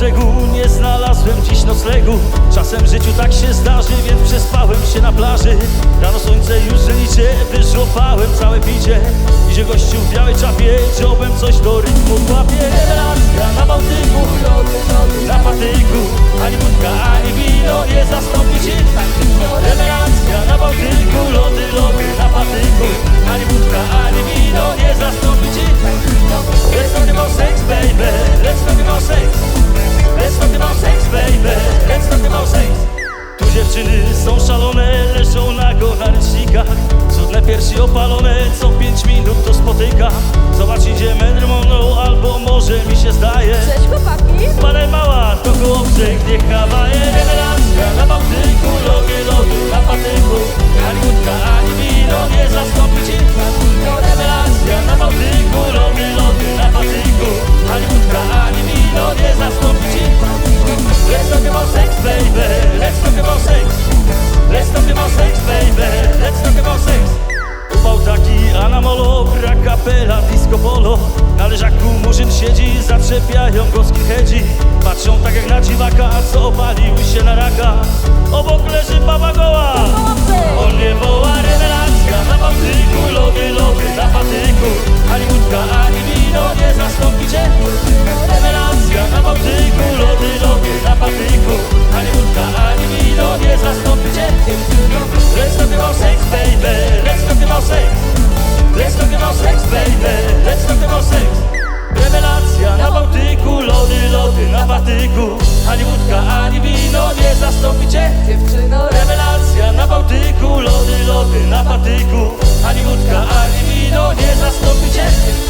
brzegu Nie znalazłem dziś noclegu. Czasem w życiu tak się zdarzy Więc przespałem się na plaży. Rano słońce już liczę Wyżopałem całe picie. Idzie gościu w białej czapie Ciąłem coś do rytmu łapie Randka na Bałtyku są szalone, leżą na goharcznikach Cudne piersi opalone, co pięć Gra kapela, disco polo? Na leżaku murzyn siedzi Zaczepiają go hedzi Patrzą tak jak na dziwaka A co opalił się na raka? Obok leży baba goła! patyku Ani łódka, ani wino nie zastąpi cię